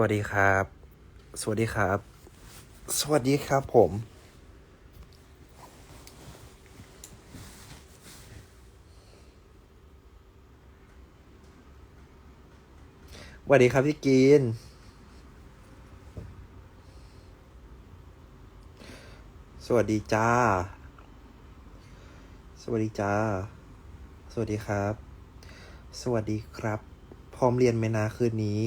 วัสดีครับ สวัสดีครับ สวัสดีครับผม สวัสดีครับพี่กีน สวัสดีจ้า สวัสดีจ้า สวัสดีครับ สวัสดีครับ พร้อมเรียนไหมนะคืนนี้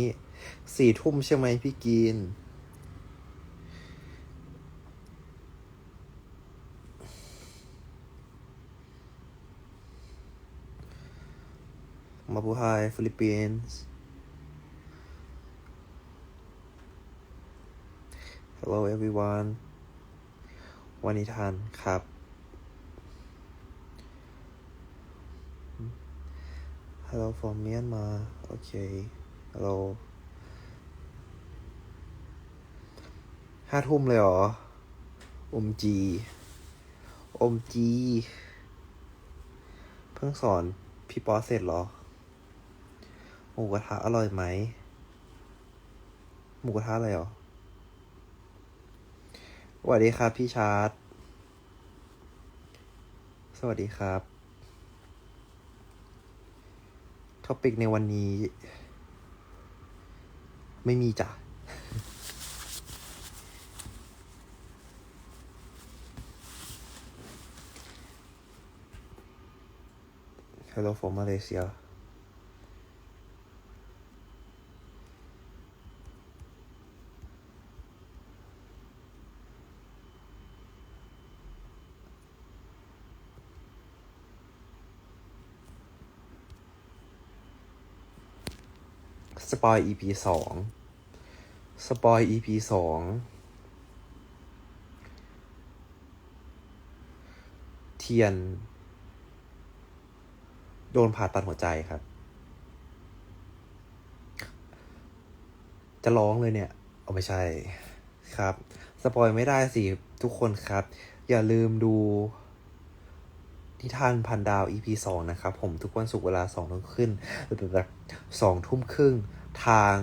สี่ทุ่มใช่ไหมพี่กีน มาบูไฮฟิลิปปินส์ Hello everyone วันนี้ทานครับ Hello from Myanmar โอเค Hello ห้าทุ่มเลยเหรอ อมจี อมจี เพิ่งสอนพี่ป๊อเสร็จเหรอ หมูกระทะอร่อยไหม หมูกระทะอะไรเหรอสวัสดีครับพี่ชาร์ตสวัสดีครับ ท็อปิกในวันนี้ ไม่มีจ้ะ Hello from Malaysia สปอย EP สอง สปอย EP สอง เทียน โดนผ่าตัดหัวใจครับ จะร้องเลยเนี่ยเอาไม่ใช่ครับ สปอยไม่ได้สิทุกคนครับ อย่าลืมดูนิทานพันดาว EP สองนะครับ ผมทุกวันศุกร์เวลาสองทุ่มขึ้นแบบสองทุ่มครึ่งทาง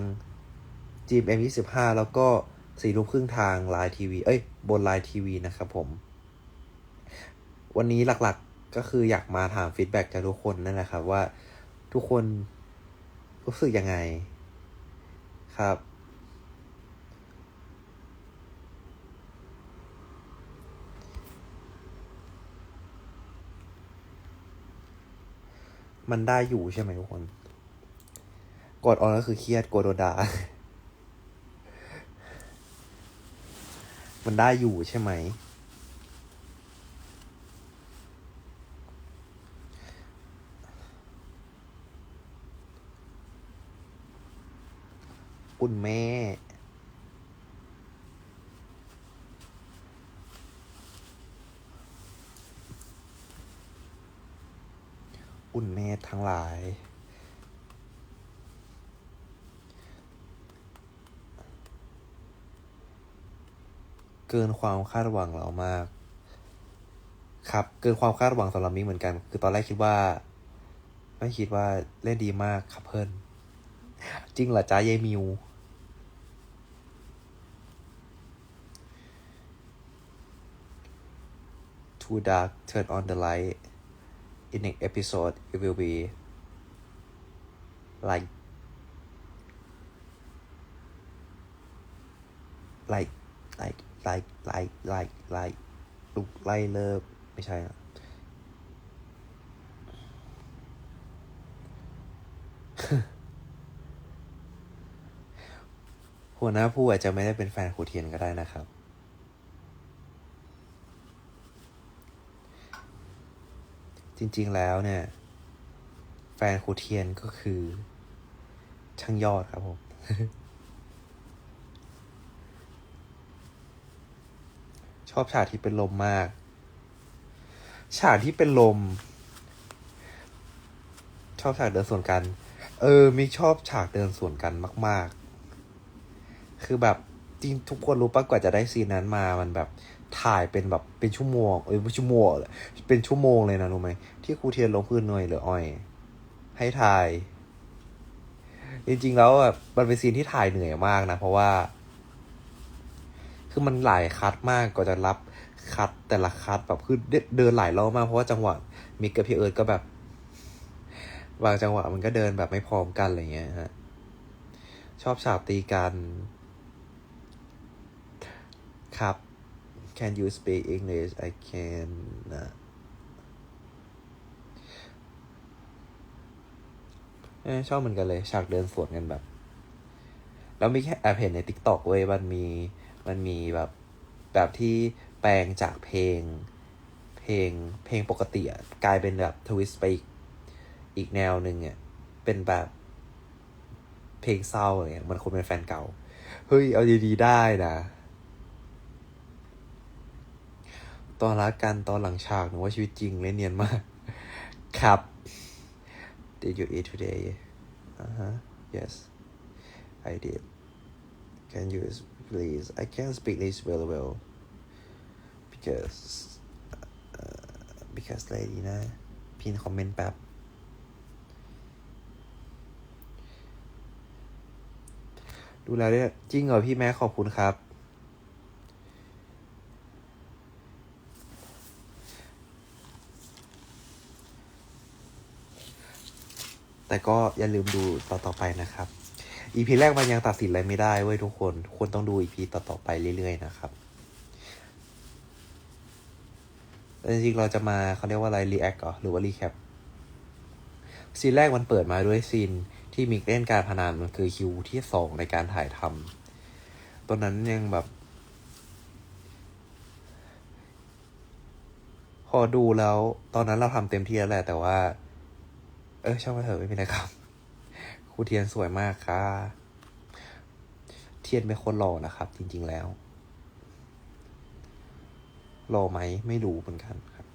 GMM 25แล้วก็สี่ทุ่มครึ่งทางไลน์ทีวีเอ้ย บนไลน์ทีวีนะครับผม วันนี้หลัก ก็คืออยากมาถามฟีดแบ็กจากทุกคนนั่นแหละครับ ว่าทุกคนรู้สึกยังไงครับ มันได้อยู่ใช่ไหมทุกคน กดออนก็คือเครียดกลัวโดนด่ามันได้อยู่ใช่ไหม อุ่นแม่อุ่นแม่ทั้งหลาย เกินความคาดหวังเรามาก ครับ เกินความคาดหวังสำหรับมิกเหมือนกัน คือตอนแรกคิดว่า ไม่คิดว่าเล่นดีมากครับเพิ่นจริงเหรอจ้าเยายมิว Too dark turn on the light in next episode it will be like like like like like like like ลุกไล่เลิฟไม่ใช่อะ หัวหน้าผู้อาจจะไม่ได้เป็นแฟนครูเทียนก็ได้นะครับ จริงๆแล้วเนี่ย แฟนครูเทียนก็คือ ช่างยอดครับผม ชอบฉากที่เป็นลมมาก ฉากที่เป็นลม ชอบฉากเดินสวนกัน เออมิกชอบฉากเดินสวนกันมาก ๆ คือแบบจริงทุกคนรู้ปะกว่าจะได้ซีนนั้นมามันแบบ ถ่ายเป็นแบบเป็นชั่วโมงเอ้ยชั่วโมงเลยเป็นชั่วโมงเลยนะรู้ไหมที่ครูเทียนลงพื้นหน่อยหรืออ้อย ให้ถ่าย จริงๆแล้วแบบมันเป็นซีนที่ถ่ายเหนื่อยมากนะเพราะว่า คือมันหลายคัดมากกว่าจะรับคัดแต่ละคัดแบบคือเดินหลายรอบมากเพราะว่าจังหวะมิกกับพี่เอิร์ธก็แบบบางจังหวะมันก็เดินแบบไม่พร้อมกันอะไรเงี้ยฮะชอบฉาบตีกัน ครับ Can you speak English I can นะเอ้ยชอบเหมือนกันเลย ฉากเดินสวนกันแบบ แล้วมีแค่แอบเห็นใน t ิ k t o k เว้ย มันมี มันมีแบบ แบบที่แปลงจากเพลง เพลง เพลงปกติอะกลายเป็นแบบทวิสต์ไปอีก อีกแนวหนึ่งอะเป็นแบบเพลงเศร้าอะไรเงี้ยมันคนเป็นแฟนเก่า เฮ้ย เอาดีๆได้นะ ตอนรักกันตอนหลังฉากหนูว่าชีวิตจริงเล่นเนียนมาก ครับ Did you eat today uh huh yes I did can you please I can't speak this very well because uh, because lady นะพินคอมเมนต์แป๊บ ดูแลด้วยจริงเหรอพี่แม่ขอบคุณครับ แต่ก็อย่าลืมดูต่อต่อไปนะครับอีพีแรกมันยังตัดสินอะไรไม่ได้เว้ยทุกคนทุกคนต้องดูอีพีต่อต่อไปเรื่อยๆนะครับจริงๆเราจะมาเขาเรียกว่าอะไรรีแอคเหรอหรือว่ารีแคปซีนแรกมันเปิดมาด้วยซีนที่มิกเล่นการพนันมันคือคิวที่สองในการถ่ายทำตอนนั้นยังแบบ พอดูแล้ว ตอนนั้นเราทำเต็มที่แล้วแหละแต่ว่า เออช่างมาเถอะไม่เป็นไรครับครูเทียนสวยมากค่ะ เทียนเป็นคนหล่อนะครับ จริง ๆแล้วหล่อไหมไม่รู้เหมือนกันครับ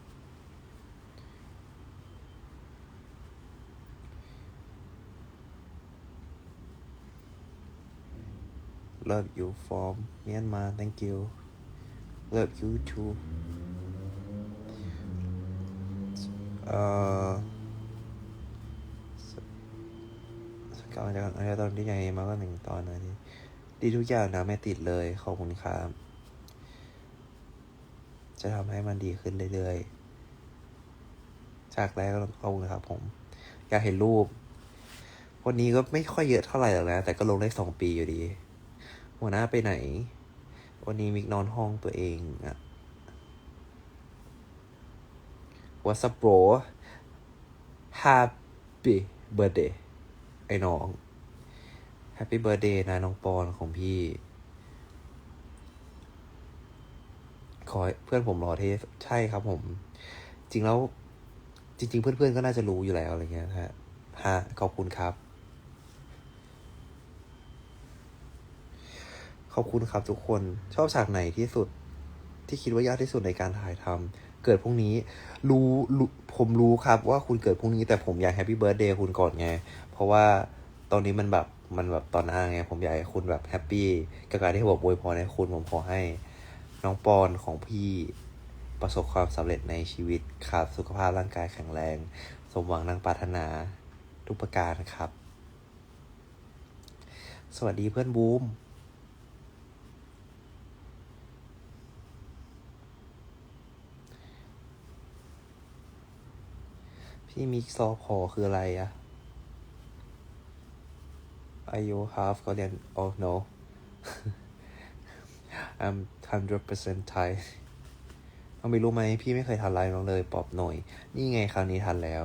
Love you from Myanmar thank you Love you too เอ่อ สกาวจากอันนี้ตอนที่ยังมาก็หนึ่งตอนนะนี่ดีทุกอย่างนะไม่ติดเลย ขอบคุณครับ จะทำให้มันดีขึ้นเรื่อยๆ จากแรกก็ขอบคุณครับผม อยากเห็นรูป วันนี้ก็ไม่ค่อยเยอะเท่าไหร่หรอกนะ แต่ก็ลงได้สองปีอยู่ดี หัวหน้าไปไหน วันนี้มิกนอนห้องตัวเองอะวัสโปร Happy Birthday ไอ้น้อง Happy Birthday นะน้องปอนของพี่ ขอเพื่อนผมรอเทส ใช่ครับผม จริงแล้ว จริง ๆ เพื่อนๆก็น่าจะรู้อยู่แล้วอะไรเงี้ยฮะฮะขอบคุณครับ ขอบคุณครับทุกคนชอบฉากไหนที่สุด ที่คิดว่ายากที่สุดในการถ่ายทำเกิดพรุ่งนี้รู้รู้ผมรู้ครับว่าคุณเกิดพรุ่งนี้แต่ผมอยากแฮปปี้เบิร์ดเดย์คุณก่อนไง ราะว่าตอนนี้มันแบบมันแบบตอนหน้าไงผมอยากให้คุณแบบแฮปปี้กับการที่ผมอวยพรให้คุณผมขอให้น้องปอนของพี่ประสบความสำเร็จในชีวิตขาดสุขภาพร่างกายแข็งแรง สมหวังดังปรารถนาทุกประการครับ สวัสดีเพื่อนบูมพี่มิกซอพอคืออะไรอะ Are you half Korean oh no I'm 100% Thai เอาไม่รู้ไหมพี่ไม่เคยทานไลน์น้องเลยปอบหน่อย นี่ไงคราวนี้ทันแล้ว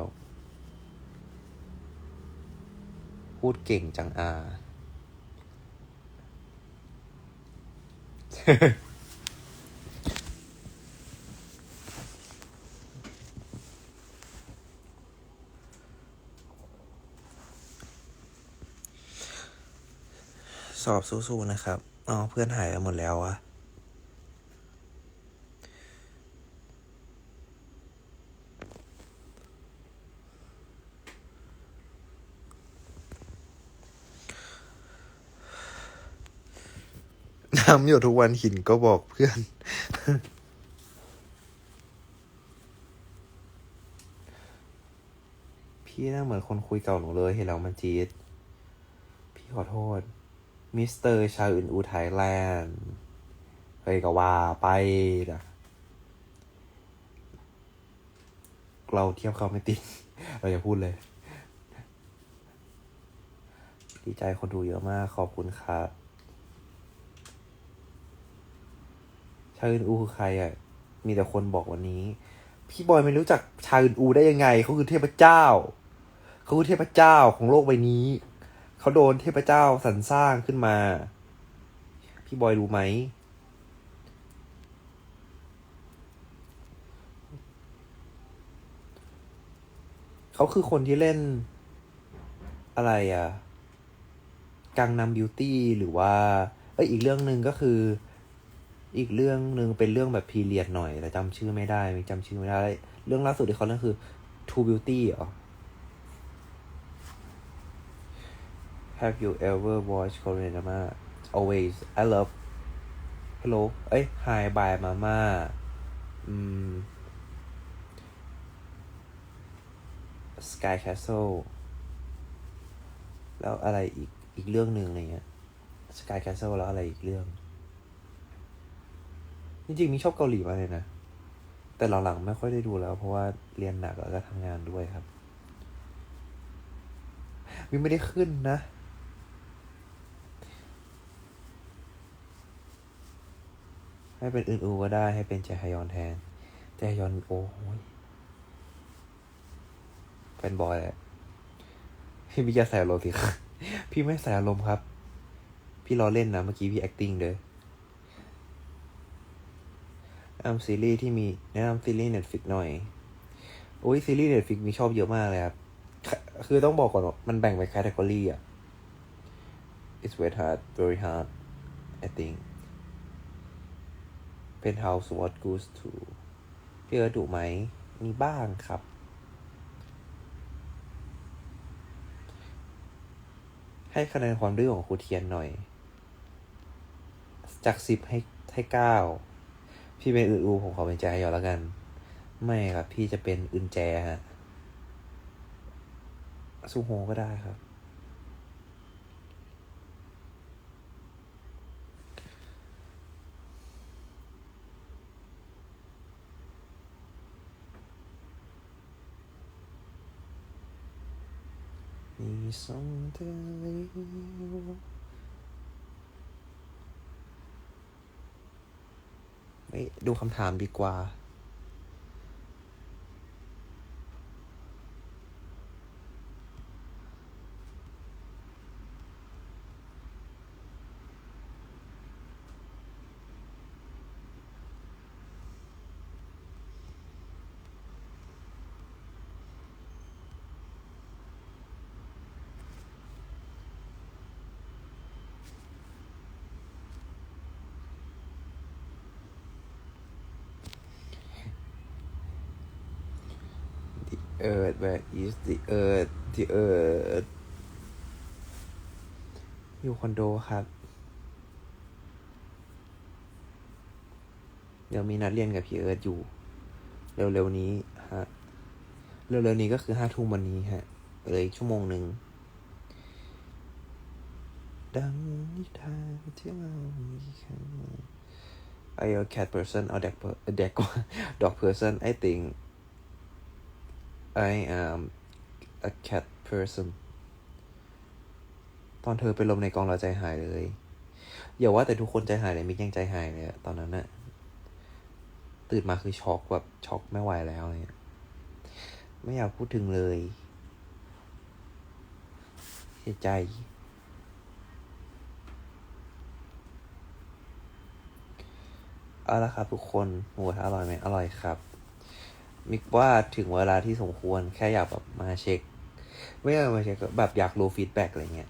พูดเก่งจังอา สอบสู้ๆนะครับอ๋อเพื่อนหายไปหมดแล้วอะน้ำหยดทุกวันหินก็บอกเพื่อน พี่น่าเหมือนคนคุยเก่าหนูเลยเห็นแล้วมันจี๊ด พี่ขอโทษ มิสเตอร์ชาอึนอูไทยแลนด์เฮ้ยก็ว่าไปนะเราเทียบเขาไม่ติด เราอย่าพูดเลย ดีใจคนดูเยอะมาก ขอบคุณครับชาอึนอูคือใครอะ มีแต่คนบอกวันนี้ พี่บอยไม่รู้จักชาอึนอูได้ยังไง เขาคือเทพเจ้า เขาคือเทพเจ้าของโลกใบนี้ เขาโดนเทพเจ้าสรรสร้างขึ้นมา พี่บอยรู้ไหม เขาคือคนที่เล่น อะไรอะกังนำบิวตี้หรือว่า เอ้ยอีกเรื่องหนึ่งก็คือ อีกเรื่องหนึ่งเป็นเรื่องแบบพีเรียดหน่อย แต่จำชื่อไม่ได้จำชื่อไม่ได้ เรื่องล่าสุดที่เขาเล่นคือ True Beauty เหรอ Have you ever watched Korean drama Always I love Hello เอ้ย Hi Bye Mama อืม Sky Castle แล้วอะไรอีก อีกเรื่องหนึ่งอะไรเงี้ย Sky Castle แล้วอะไรอีกเรื่อง จริงๆมีชอบเกาหลีมากเลยนะ แต่หลังๆไม่ค่อยได้ดูแล้ว เพราะว่าเรียนหนักแล้วก็ทำงานด้วยครับวิไม่ได้ขึ้นนะ ให้เป็นอื่นอูก็ได้ให้เป็นแจฮยอนแทนแจฮยอนโอ้ยเป็นบอยแหละพี่พี่จะใส่อารมณ์สิครับพี่ไม่ใส่อารมณ์ครับ พี่รอเล่นนะเมื่อกี้พี่ acting เลยแนะนำซีรีส์ที่มีแนะนำซีรีส์ Netflix หน่อยโอ้ยซีรีส์ Netflix มีชอบเยอะมากเลยครับ คือต้องบอกก่อนว่ามันแบ่งไปแคตตากรีอะ it's very hard very hard I think Penthouse What Goes to พี่เอิร์ธดุไหม มีบ้างครับ ให้คะแนนความดื้อของครูเทียนหน่อย จากสิบให้ให้เก้า พี่เป็นอื่นอูผมขอเป็นแจยอแล้วกัน ไม่ครับ พี่จะเป็นอื่นแจฮะซูโฮก็ได้ครับ มี ส่งเธอไม่ดูคำถามดีกว่า The earth where is the earth the earth อยู่คอนโดครับ เดี๋ยวมีนัดเรียนกับพี่เอิร์ธอยู่ เร็วๆนี้ฮะ เร็วๆนี้ก็คือห้าทุ่มวันนี้ฮะเลยชั่วโมงหนึ่ง ดังนิทานที่เรามีค่ Are you a cat person or dog per- a dog dog person I think I am a cat person ตอนเธอเป็นลมในกองเราใจหายเลย อย่าว่าแต่ทุกคนใจหายเลยมิกยังใจหายเลยอะตอนนั้นอะตื่นมาคือช็อกแบบช็อกไม่ไหวแล้วเนี่ยไม่อยากพูดถึงเลยเสียใจ เอาละครับทุกคนหมูกระทะอร่อยไหมอร่อยครับ มิกว่าถึงเวลาที่สมควรแค่อยากแบบมาเช็ค ไม่อยากมาเช็คแบบอยากรู้ฟีดแบ็กอะไรเงี้ย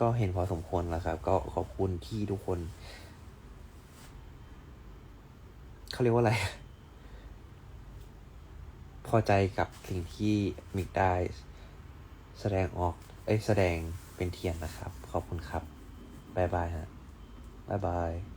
ก็เห็นพอสมควรแล้วครับ ก็ขอบคุณที่ทุกคนเขาเรียกว่าอะไร พอใจกับสิ่งที่มิกได้แสดงออกเอ้ยแสดงเป็นเทียนนะครับ ขอบคุณครับ บ๊ายบายฮะบ๊ายบาย